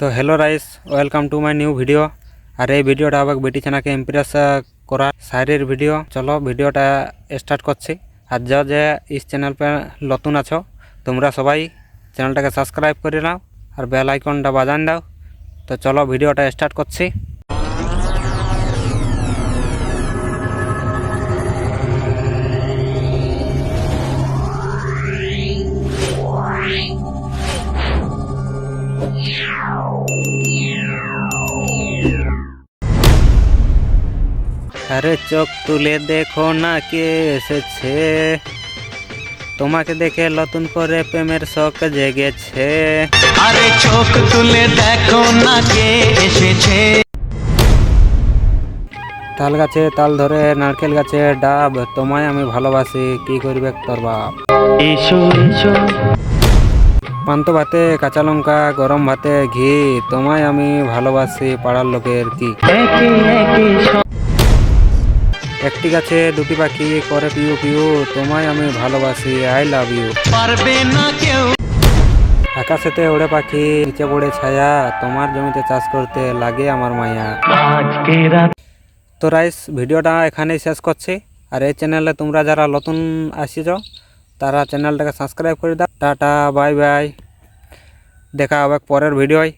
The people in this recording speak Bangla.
তো hello rice welcome to my new video আর এই ভিডিওটা হবে বেটি ছানাকে ইমপ্রেস করার শায়েরির ভিডিও চলো ভিডিওটা স্টার্ট করছি। আর যা যে ইস চ্যানেল পে নতুন আছো, তোমরা সবাই চ্যানেলটাকে সাবস্ক্রাইব করে নাও আর বেল আইকনটা বাজান দাও। তো চলো ভিডিওটা স্টার্ট করছি। আরে চোখ তুলে দেখো না কে এসেছে। তোমাকে দেখে নতুন করে প্রেমের শখ জেগেছে। আরে চোখ তুলে দেখো না কে এসেছে। তাল গাছে তাল ধরে নারকেল গাছে ডাব তোমায় আমি ভালোবাসি কি করবে তোর বাপ? এসো এসো। পান্ত ভাতে কাঁচা লঙ্কা গরম ভাতে ঘি তোমায় আমি ভালোবাসি পাড়ার লোকের কি? একটি গাছে দুটি পাখি করে পিউ পিউ তোমায় আমি ভালোবাসি আই লাভ ইউ পারবে না কেউ। আকাশেতে ওড়ে পাখি নিচে পড়ে ছায়া তোমার জমিতে চাষ করতে লাগে আমার মায়া। তো রাইস ভিডিওটা এখানেই শেষ করছি। আর এই চ্যানেলে তোমরা যারা নতুন আসিছ তারা চ্যানেলটাকে সাবস্ক্রাইব করে দাও। Tata bye bye. দেখা হবে পরের ভিডিওয়।